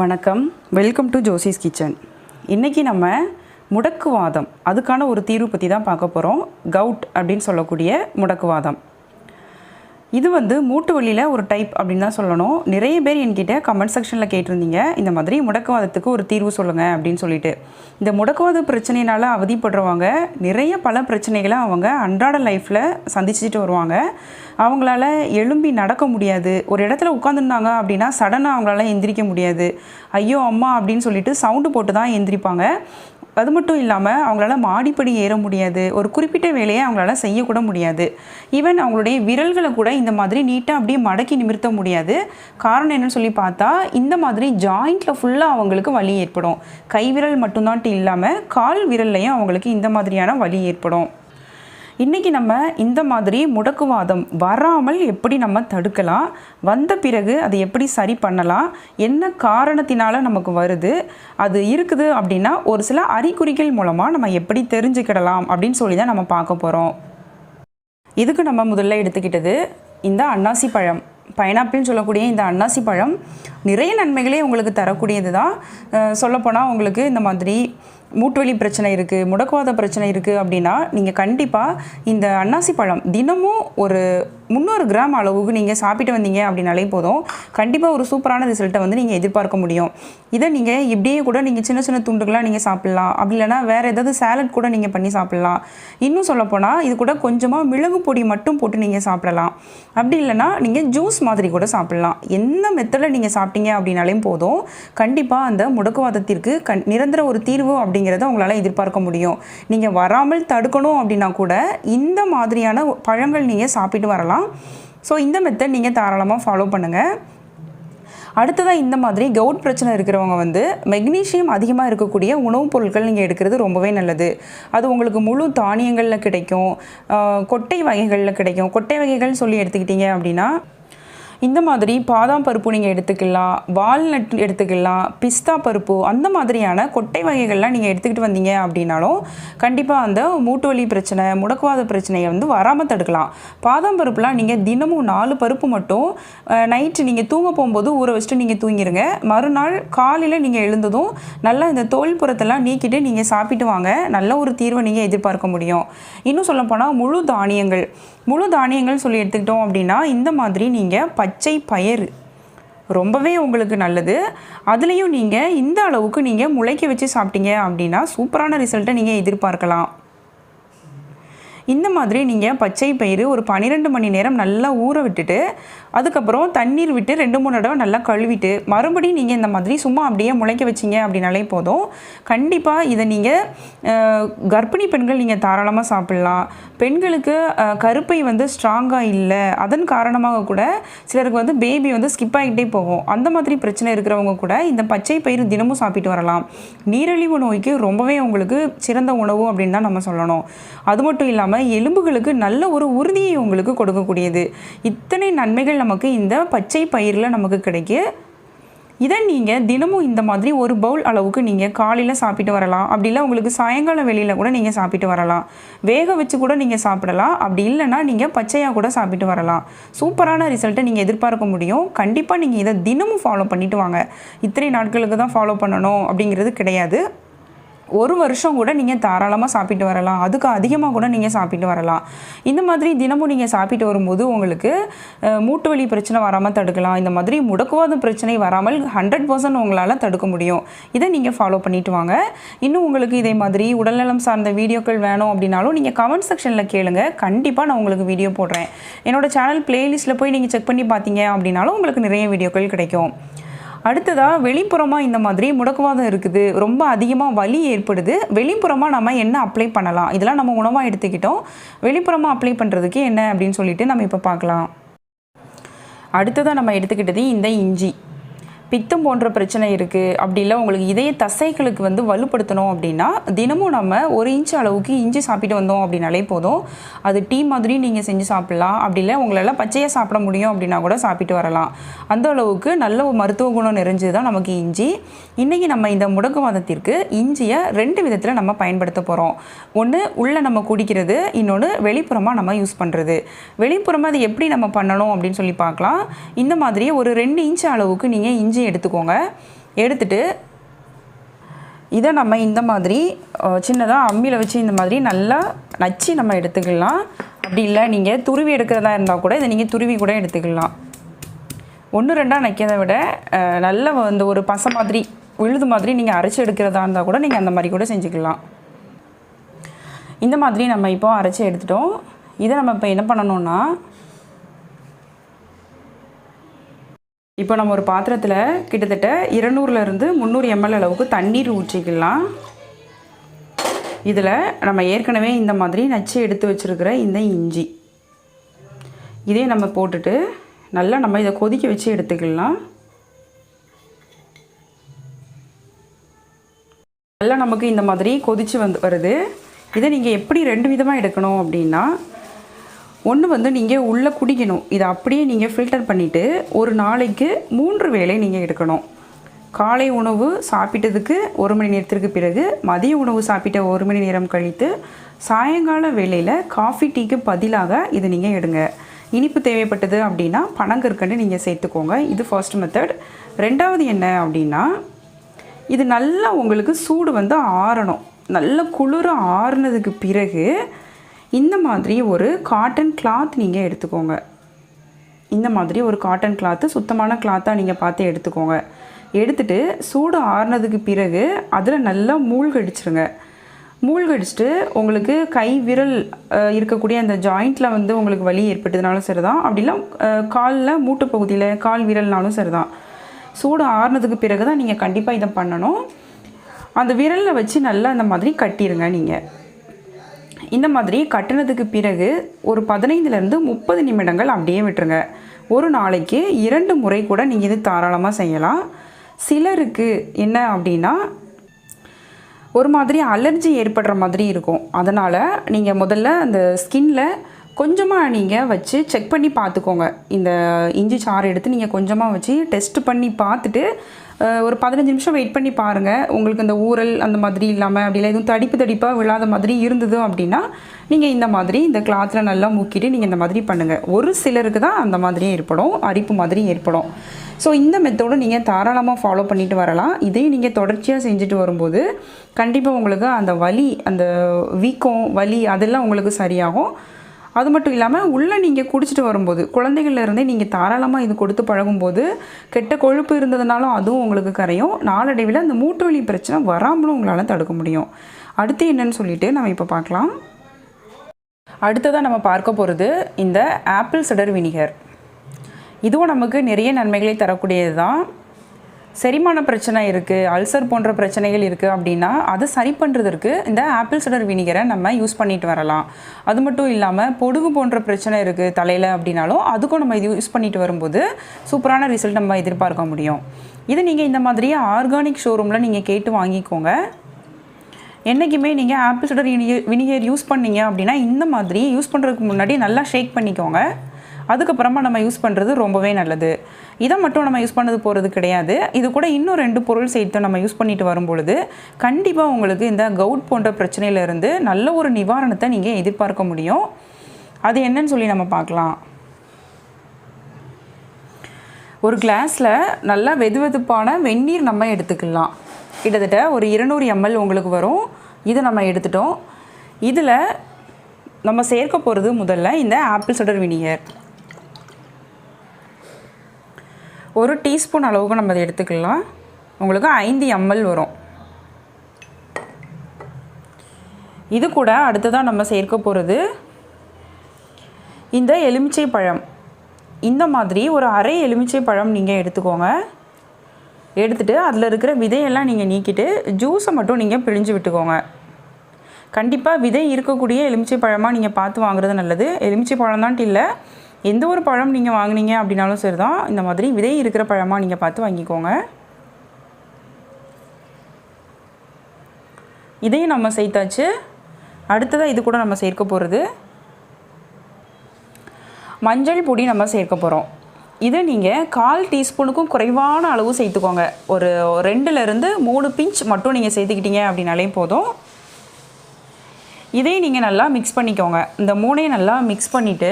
வணக்கம். Welcome to Josie's kitchen இன்றைக்கி நம்ம முடக்குவாதம் அதுக்கான ஒரு தீர்வு பற்றி தான் பார்க்க போகிறோம் கவுட் அப்படின்னு சொல்லக்கூடிய முடக்குவாதம். இது வந்து மூட்டு வலியில் ஒரு டைப் அப்படின்னு தான் சொல்லணும். நிறைய பேர் என்கிட்ட கமெண்ட் செக்ஷனில் கேட்டிருந்தீங்க. இந்த மாதிரி முடக்குவாதத்துக்கு ஒரு தீர்வு சொல்லுங்கள் அப்படின்னு சொல்லிட்டு. இந்த முடக்குவாத பிரச்சனையினால் அவதிப்படுறவங்க நிறைய பல பிரச்சனைகளை அவங்க அன்றாட லைஃப்பில் சந்திச்சுட்டு வருவாங்க. அவங்களால எழும்பி நடக்க முடியாது. ஒரு இடத்துல உட்காந்துருந்தாங்க அப்படின்னா சடனாக அவங்களால எந்திரிக்க முடியாது. ஐயோ அம்மா அப்படின்னு சொல்லிட்டு சவுண்டு போட்டு தான் எந்திரிப்பாங்க. அது மட்டும் இல்லாமல் அவங்களால மாடிப்படி ஏற முடியாது. ஒரு குறிப்பிட்ட வேலையை அவங்களால செய்யக்கூட முடியாது. ஈவன் அவங்களுடைய விரல்களை கூட இந்த மாதிரி நீட்டாக அப்படியே மடக்கி நிமிர்த்த முடியாது. காரணம் என்னன்னு சொல்லி பார்த்தா இந்த மாதிரி ஜாயிண்ட்டில் ஃபுல்லாக அவங்களுக்கு வலி ஏற்படும். கை விரல் மட்டும்தான் இல்லாமல் கால் விரல்லையும் அவங்களுக்கு இந்த மாதிரியான வலி ஏற்படும். இன்றைக்கி நம்ம இந்த மாதிரி முடக்குவாதம் வராமல் எப்படி நம்ம தடுக்கலாம்? வந்த பிறகு அதை எப்படி சரி பண்ணலாம்? என்ன காரணத்தினால் நமக்கு வருது? அது இருக்குது அப்படின்னா ஒரு சில அறிகுறிகள் மூலமாக நம்ம எப்படி தெரிஞ்சுக்கிடலாம் அப்படின்னு சொல்லி தான் நம்ம பார்க்க போகிறோம் இதுக்கு நம்ம முதல்ல எடுத்துக்கிட்டது இந்த அன்னாசி பழம். பைனாப்பிள்னு சொல்லக்கூடிய இந்த அன்னாசி பழம் நிறைய நன்மைகளே உங்களுக்கு தரக்கூடியது தான் சொல்லப்போனால் உங்களுக்கு இந்த மாதிரி மூட்டுவலி பிரச்சனை இருக்குது முடக்குவாத பிரச்சனை இருக்குது அப்படின்னா நீங்கள் கண்டிப்பாக இந்த அன்னாசி பழம் தினமும் ஒரு முந்நூறு கிராம் அளவுக்கு நீங்கள் சாப்பிட்டு வந்தீங்க அப்படின்னாலே போதும். கண்டிப்பாக ஒரு சூப்பரான ரிசல்ட்டை வந்து நீங்கள் எதிர்பார்க்க முடியும். இதை நீங்கள் இப்படியே கூட நீங்கள் சின்ன சின்ன துண்டுகளாக நீங்கள் சாப்பிட்லாம். அப்படி இல்லைனா வேறு ஏதாவது சேலட் கூட நீங்கள் பண்ணி சாப்பிட்லாம். இன்னும் சொல்லப்போனால் இது கூட கொஞ்சமாக மிளகு பொடி மட்டும் போட்டு நீங்கள் சாப்பிடலாம். அப்படி இல்லைனா நீங்கள் ஜூஸ் மாதிரி கூட சாப்பிட்லாம். எந்த மெத்தடில் நீங்கள் மாட்டீங்க அப்படின்னாலே போதும். கண்டிப்பாக அந்த முடக்குவாதத்திற்கு கண் நிரந்தர ஒரு தீர்வு அப்படிங்கிறத உங்களால் எதிர்பார்க்க முடியும். நீங்கள் வராமல் தடுக்கணும் அப்படின்னா கூட இந்த மாதிரியான பழங்கள் நீங்கள் சாப்பிட்டு வரலாம். ஸோ இந்த மெத்தட் நீங்கள் தாராளமாக ஃபாலோ பண்ணுங்கள் அடுத்ததாக இந்த மாதிரி கவுட் பிரச்சனை இருக்கிறவங்க வந்து மெக்னீஷியம் அதிகமாக இருக்கக்கூடிய உணவுப் பொருட்கள் நீங்கள் எடுக்கிறது ரொம்பவே நல்லது. அது உங்களுக்கு முழு தானியங்களில் கிடைக்கும். கொட்டை வகைகளில் கிடைக்கும். கொட்டை வகைகள் சொல்லி எடுத்துக்கிட்டீங்க அப்படின்னா இந்த மாதிரி பாதாம் பருப்பு நீங்கள் எடுத்துக்கலாம் வால்நட் எடுத்துக்கலாம் பிஸ்தா பருப்பு அந்த மாதிரியான கொட்டை வகைகள்லாம் நீங்கள் எடுத்துக்கிட்டு வந்தீங்க அப்படின்னாலும் கண்டிப்பாக அந்த மூட்டு வலி பிரச்சனை முடக்குவாத பிரச்சனையை வந்து வராமல் தடுக்கலாம். பாதாம் பருப்புலாம் நீங்கள் தினமும் நாலு பருப்பு மட்டும் நைட்டு நீங்கள் தூங்க போகும்போது ஊற வச்சுட்டு நீங்கள் தூங்கிடுங்க மறுநாள் காலையில் நீங்கள் எழுந்ததும் நல்லா இந்த தோல் புறத்தெல்லாம் நீக்கிட்டு நீங்கள் சாப்பிட்டு வாங்க. நல்ல ஒரு தீர்வை நீங்கள் எதிர்பார்க்க முடியும். இன்னும் சொல்லப்போனால் முழு தானியங்கள். முழு தானியங்கள் சொல்லி எடுத்துக்கிட்டோம் அப்படின்னா இந்த மாதிரி நீங்கள் பச்சை பயிர் ரொம்பவே உங்களுக்கு நல்லது. அதுலேயும் நீங்கள் இந்த அளவுக்கு நீங்கள் முளைக்க வச்சு சாப்பிட்டீங்க அப்படின்னா சூப்பரான ரிசல்ட்டை நீங்கள் எதிர்பார்க்கலாம். இந்த மாதிரி நீங்கள் பச்சை பயிறு ஒரு பன்னிரெண்டு மணி நேரம் நல்லா ஊற விட்டுட்டு அதுக்கப்புறம் தண்ணீர் விட்டு ரெண்டு மூணு தடவை நல்லா கழுவிட்டு மறுபடியும் நீங்கள் இந்த மாதிரி சும்மா அப்படியே முளைக்க வச்சிங்க அப்படின்னாலே போதும். கண்டிப்பாக இதை நீங்கள் கர்ப்பிணி பெண்கள் நீங்கள் தாராளமாக சாப்பிட்லாம். பெண்களுக்கு கருப்பை வந்து ஸ்ட்ராங்காக இல்லை. அதன் காரணமாக கூட சிலருக்கு வந்து பேபி வந்து ஸ்கிப் ஆகிட்டே போகும். அந்த மாதிரி பிரச்சனை இருக்கிறவங்க கூட இந்த பச்சை பயிறு தினமும் சாப்பிட்டு வரலாம். நீரிழிவு நோய்க்கு ரொம்பவே உங்களுக்கு சிறந்த உணவு அப்படின்னு தான் நம்ம சொல்லணும். அது மட்டும் இல்லாமல் எலும்புகளுக்கு நல்ல ஒரு உறுதியை உங்களுக்கு கொடுக்கக்கூடியது. இத்தனை நன்மைகள் நமக்கு இந்த பச்சை பயிரில் நமக்கு கிடைக்கு. இதை நீங்கள் தினமும் இந்த மாதிரி ஒரு பவுல் அளவுக்கு நீங்கள் காலையில் சாப்பிட்டு வரலாம். அப்படி இல்லை உங்களுக்கு சாயங்கால வெளியில் கூட நீங்கள் சாப்பிட்டு வரலாம். வேக வச்சு கூட நீங்கள் சாப்பிடலாம். அப்படி இல்லைன்னா நீங்கள் பச்சையாக கூட சாப்பிட்டு வரலாம். சூப்பரான ரிசல்ட்டை நீங்கள் எதிர்பார்க்க முடியும். கண்டிப்பாக நீங்கள் இதை தினமும் ஃபாலோ பண்ணிவிட்டு வாங்க. இத்தனை நாட்களுக்கு தான் ஃபாலோ பண்ணணும் அப்படிங்கிறது கிடையாது. ஒரு வருஷம் கூட நீங்கள் தாராளமாக சாப்பிட்டு வரலாம். அதுக்கு அதிகமாக கூட நீங்கள் சாப்பிட்டு வரலாம். இந்த மாதிரி தினமும் நீங்கள் சாப்பிட்டு வரும்போது உங்களுக்கு மூட்டு வலி பிரச்சனை வராமல் தடுக்கலாம். இந்த மாதிரி முடக்குவாதம் பிரச்சனை வராமல் ஹண்ட்ரட் பர்சன்ட் உங்களால் தடுக்க முடியும். இதை நீங்கள் ஃபாலோ பண்ணிட்டு வாங்க. இன்னும் உங்களுக்கு இதே மாதிரி உடல்நலம் சார்ந்த வீடியோக்கள் வேணும் அப்படின்னாலும் நீங்கள் கமெண்ட் செக்ஷனில் கேளுங்க. கண்டிப்பாக நான் உங்களுக்கு வீடியோ போடுறேன். என்னோட சேனல் பிளேலிஸ்ட்டில் போய் நீங்கள் செக் பண்ணி பார்த்தீங்க அப்படின்னாலும் உங்களுக்கு நிறைய வீடியோக்கள் கிடைக்கும். அடுத்ததாக வெளிப்புறமாக இந்த மாதிரி முடக்குவாதம் இருக்குது. ரொம்ப அதிகமாக வலி ஏற்படுது. வெளிப்புறமாக நம்ம என்ன அப்ளை பண்ணலாம்? இதெல்லாம் நம்ம உணவாக எடுத்துக்கிட்டோம். வெளிப்புறமாக அப்ளை பண்ணுறதுக்கு என்ன அப்படின்னு சொல்லிட்டு நம்ம இப்போ பார்க்கலாம். அடுத்ததாக நம்ம எடுத்துக்கிட்டது இந்த இஞ்சி. பித்தம் போன்ற பிரச்சனை இருக்குது அப்படி இல்லை உங்களுக்கு இதய தசைகளுக்கு வந்து வலுப்படுத்தணும் அப்படின்னா தினமும் நம்ம ஒரு இன்ச் அளவுக்கு இஞ்சி சாப்பிட்டு வந்தோம் அப்படின்னாலே போதும். அது டீ மாதிரி நீங்கள் செஞ்சு சாப்பிட்லாம். அப்படி இல்லை உங்களால் பச்சையாக சாப்பிட முடியும் அப்படின்னா கூட சாப்பிட்டு வரலாம். அந்த அளவுக்கு நல்ல ஒரு மருத்துவ குணம் நிறைஞ்சது தான் நமக்கு இஞ்சி. இன்றைக்கி நம்ம இந்த முடக்குவாதத்திற்கு இஞ்சியை ரெண்டு விதத்தில் நம்ம பயன்படுத்த போகிறோம் ஒன்று உள்ளே நம்ம குடிக்கிறது. இன்னொன்று வெளிப்புறமாக நம்ம யூஸ் பண்ணுறது வெளிப்புறமாக அது எப்படி நம்ம பண்ணணும் அப்படின்னு சொல்லி பார்க்கலாம். இந்த மாதிரி ஒரு ரெண்டு இன்ச் அளவுக்கு நீங்கள் இஞ்சி எடுத்துக்கோங்க. எடுத்துட்டு இதை நம்ம இந்த மாதிரி சின்னதாக அம்மியில் வச்சு இந்த மாதிரி நல்லா நச்சு நம்ம எடுத்துக்கலாம். அப்படி இல்லை நீங்கள் துருவி எடுக்கிறதா இருந்தால் கூட இதை நீங்கள் துருவி கூட எடுத்துக்கலாம். ஒன்று ரெண்டாக நக்கிறதை விட நல்ல இந்த ஒரு பசை மாதிரி விழுது மாதிரி நீங்கள் அரைச்சி எடுக்கிறதா இருந்தால் கூட நீங்கள் அந்த மாதிரி கூட செஞ்சுக்கலாம். இந்த மாதிரி நம்ம இப்போ அரைச்சி எடுத்துட்டோம். இதை நம்ம இப்போ என்ன பண்ணணும்னா இப்போ நம்ம ஒரு பாத்திரத்தில் கிட்டத்தட்ட இருநூறுலேருந்து முந்நூறு எம்எல் அளவுக்கு தண்ணீர் ஊற்றிக்கலாம். இதில் நம்ம ஏற்கனவே இந்த மாதிரி நச்சு எடுத்து வச்சுருக்கிற இந்த இஞ்சி. இதே நம்ம போட்டுட்டு நல்லா நம்ம இதை கொதிக்க வச்சு எடுத்துக்கலாம். நல்லா நமக்கு இந்த மாதிரி கொதிச்சு வந்து வருது. இதை நீங்கள் எப்படி ரெண்டு விதமாக எடுக்கணும் அப்படின்னா ஒன்று வந்து நீங்கள் உள்ளே குடிக்கணும். இதை அப்படியே நீங்கள் ஃபில்டர் பண்ணிவிட்டு ஒரு நாளைக்கு மூன்று வேளை நீங்கள் எடுக்கணும். காலை உணவு சாப்பிட்டதுக்கு ஒரு மணி நேரத்திற்கு பிறகு மதிய உணவு சாப்பிட்ட ஒரு மணி நேரம் கழித்து சாயங்கால வேளையில் காஃபி டீக்கு பதிலாக இதை நீங்கள் எடுங்க. இனிப்பு தேவைப்பட்டது அப்படின்னா பனங்கற்கண்டு நீங்கள் சேர்த்துக்கோங்க. இது ஃபர்ஸ்ட் மெத்தட் ரெண்டாவது என்ன அப்படின்னா இது நல்லா உங்களுக்கு சூடு வந்து ஆறணும். நல்ல குளிர ஆறுனதுக்கு பிறகு இந்த மாதிரி ஒரு காட்டன் கிளாத் நீங்கள் எடுத்துக்கோங்க. இந்த மாதிரி ஒரு காட்டன் கிளாத்து சுத்தமான கிளாத்தாக நீங்கள் பார்த்து எடுத்துக்கோங்க. எடுத்துட்டு சூடு ஆறுனதுக்கு பிறகு அதில் நல்லா மூழ்கடிச்சிருங்க. மூழ்கடிச்சிட்டு உங்களுக்கு கை விரல் இருக்கக்கூடிய அந்த ஜாயிண்ட்டில் வந்து உங்களுக்கு வலி ஏற்பட்டதுனாலும் சரிதான். அப்படிலாம் காலில் மூட்டு பகுதியில் கால் விரல்னாலும் சரிதான். சூடு ஆறுனதுக்கு பிறகு தான் நீங்கள் கண்டிப்பாக இதை பண்ணணும். அந்த விரலில் வச்சு நல்லா அந்த மாதிரி கட்டிடுங்க நீங்கள் இந்த மாதிரி கட்டினதுக்கு பிறகு ஒரு பதினைந்துலேருந்து முப்பது நிமிடங்கள் அப்படியே விட்டுருங்க. ஒரு நாளைக்கு இரண்டு முறை கூட நீங்கள் இது தாராளமாக செய்யலாம். சிலருக்கு என்ன அப்படின்னா ஒரு மாதிரி அலர்ஜி ஏற்படுற மாதிரி இருக்கும். அதனால் நீங்கள் முதல்ல அந்த ஸ்கின்னில் கொஞ்சமாக நீங்கள் வச்சு செக் பண்ணி பார்த்துக்கோங்க. இந்த இஞ்சி சாறு எடுத்து நீங்கள் கொஞ்சமாக வச்சு டெஸ்ட் பண்ணி பார்த்துட்டு ஒரு பதினஞ்சு நிமிஷம் வெயிட் பண்ணி பாருங்கள் உங்களுக்கு இந்த ஊறல் அந்த மாதிரி இல்லாமல் அப்படி இல்லை எதுவும் தடிப்பு தடிப்பாக விழாத மாதிரி இருந்தது அப்படின்னா நீங்கள் இந்த மாதிரி இந்த கிளாத்தில் நல்லா முக்கிட்டு நீங்கள் இந்த மாதிரி பண்ணுங்கள் ஒரு சிலருக்கு தான் அந்த மாதிரி ஏற்படும் அரிப்பு மாதிரி ஏற்படும். ஸோ இந்த மெத்தோடு நீங்கள் தாராளமாக ஃபாலோ பண்ணிட்டு வரலாம். இதையும் நீங்கள் தொடர்ச்சியாக செஞ்சுட்டு வரும்போது கண்டிப்பாக உங்களுக்கு அந்த வலி அந்த வீக்கம் வலி அதெல்லாம் உங்களுக்கு சரியாகும். அது மட்டும் இல்லாமல் உள்ளே நீங்கள் குடிச்சிட்டு வரும்போது குழந்தைகள்லேருந்தே நீங்கள் தாராளமாக இது கொடுத்து பழகும்போது கெட்ட கொழுப்பு இருந்ததுனாலும் அதுவும் உங்களுக்கு கரையும். நாளடைவில் அந்த மூட்டு வலி பிரச்சனை வராமலும் உங்களால் தடுக்க முடியும். அடுத்து என்னன்னு சொல்லிட்டு நம்ம இப்போ பார்க்கலாம். அடுத்ததாக நம்ம பார்க்க போகிறது இந்த ஆப்பிள் சிடர் வினிகர். இதுவும் நமக்கு நிறைய நன்மைகளை தரக்கூடியது தான் செரிமான பிரச்சனை இருக்குது அல்சர் போன்ற பிரச்சனைகள் இருக்குது அப்படின்னா அதை சரி பண்ணுறதற்கு இந்த ஆப்பிள் சிடர் வினிகரை நம்ம யூஸ் பண்ணிட்டு வரலாம். அது மட்டும் இல்லாமல் பொடுகு போன்ற பிரச்சனை இருக்குது தலையில் அப்படின்னாலும் அதுக்கும் நம்ம இது யூஸ் பண்ணிட்டு வரும்போது சூப்பரான ரிசல்ட் நம்ம எதிர்பார்க்க முடியும். இது நீங்கள் இந்த மாதிரி ஆர்கானிக் ஷோரூமில் நீங்கள் கேட்டு வாங்கிக்கோங்க. என்றைக்குமே நீங்கள் apple cider vinegar vinegar use பண்ணீங்க அப்படின்னா இந்த மாதிரி யூஸ் பண்ணுறதுக்கு முன்னாடி நல்லா ஷேக் பண்ணிக்கோங்க. அதுக்கப்புறமா நம்ம யூஸ் பண்ணுறது ரொம்பவே நல்லது. இதை மட்டும் நம்ம யூஸ் பண்ணது போகிறது கிடையாது. இது கூட இன்னும் ரெண்டு பொருள் சேர்த்து நம்ம யூஸ் பண்ணிட்டு வரும்பொழுது கண்டிப்பாக உங்களுக்கு இந்த கவுட் போன்ற பிரச்சனையிலேருந்து நல்ல ஒரு நிவாரணத்தை நீங்கள் எதிர்பார்க்க முடியும். அது என்னன்னு சொல்லி நம்ம பார்க்கலாம். ஒரு கிளாஸில் நல்லா வெது வெதுப்பான வெந்நீர் நம்ம எடுத்துக்கலாம். கிட்டத்தட்ட ஒரு இருநூறு எம்எல் உங்களுக்கு வரும். இதை நம்ம எடுத்துட்டோம். இதில் நம்ம சேர்க்க போகிறது முதல்ல இந்த ஆப்பிள் சடர் வினிகர். ஒரு டீஸ்பூன் அளவுக்கு நம்ம அதை எடுத்துக்கலாம். உங்களுக்கு ஐந்து எம்எல் வரும். இது கூட அடுத்ததாக நம்ம சேர்க்க போகிறது இந்த எலுமிச்சை பழம். இந்த மாதிரி ஒரு அரை எலுமிச்சை பழம் நீங்கள் எடுத்துக்கோங்க. எடுத்துகிட்டு அதில் இருக்கிற விதையெல்லாம் நீங்கள் நீக்கிட்டு ஜூஸை மட்டும் நீங்கள் பிழிஞ்சு விட்டுக்கோங்க. கண்டிப்பாக விதை இருக்கக்கூடிய எலுமிச்சை பழமாக நீங்கள் பார்த்து வாங்குறது நல்லது. எலுமிச்சை பழம் தான் இல்லை எந்த ஒரு பழம் நீங்கள் வாங்குனீங்க அப்படின்னாலும் சரி தான் இந்த மாதிரி விதை இருக்கிற பழமாக நீங்கள் பார்த்து வாங்கிக்கோங்க. இதையும் நம்ம சேர்த்தாச்சு. அடுத்ததாக இது கூட நம்ம சேர்க்க போகிறது மஞ்சள் பொடி நம்ம சேர்க்க போகிறோம் இதை நீங்கள் கால் டீஸ்பூனுக்கும் குறைவான அளவு சேர்த்துக்கோங்க. ஒரு ரெண்டுலேருந்து மூணு பிஞ்ச் மட்டும் நீங்கள் சேர்த்துக்கிட்டீங்க அப்படின்னாலே போதும். இதையும் நீங்கள் நல்லா மிக்ஸ் பண்ணிக்கோங்க. இந்த மூணையும் நல்லா மிக்ஸ் பண்ணிவிட்டு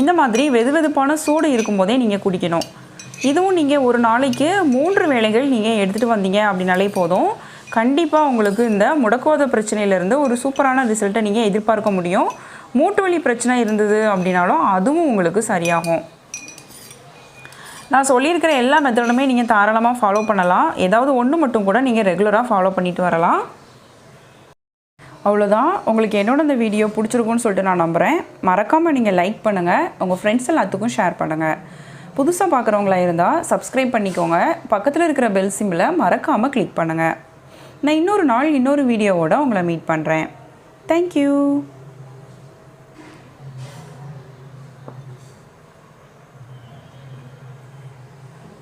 இந்த மாதிரி வெது வெதுப்பான சூடு இருக்கும்போதே நீங்கள் குடிக்கணும். இதுவும் நீங்கள் ஒரு நாளைக்கு மூன்று வேளைகள் நீங்கள் எடுத்துகிட்டு வந்தீங்க அப்படின்னாலே போதும். கண்டிப்பாக உங்களுக்கு இந்த முடக்குவாத பிரச்சனையிலேருந்து ஒரு சூப்பரான ரிசல்ட்டை நீங்கள் எதிர்பார்க்க முடியும். மூட்டு வலி பிரச்சனை இருந்தது அப்படின்னாலும் அதுவும் உங்களுக்கு சரியாகும். நான் சொல்லியிருக்கிற எல்லா மெத்தடுமே நீங்கள் தாராளமாக ஃபாலோ பண்ணலாம். ஏதாவது ஒன்று மட்டும் கூட நீங்கள் ரெகுலராக ஃபாலோ பண்ணிட்டு வரலாம். அவ்வளோதான் உங்களுக்கு என்னோட இந்த வீடியோ பிடிச்சிருக்குன்னு சொல்லிட்டு நான் நம்புகிறேன் மறக்காமல் நீங்கள் லைக் பண்ணுங்கள் உங்கள் ஃப்ரெண்ட்ஸ் எல்லாத்துக்கும் ஷேர் பண்ணுங்கள் புதுசாக பார்க்குறவங்களா இருந்தால் சப்ஸ்கிரைப் பண்ணிக்கோங்க. பக்கத்தில் இருக்கிற பெல் சிம்பிளை மறக்காமல் கிளிக் பண்ணுங்கள் நான் இன்னொரு நாள் இன்னொரு வீடியோவோட உங்களை மீட் பண்ணுறேன் தேங்க்யூ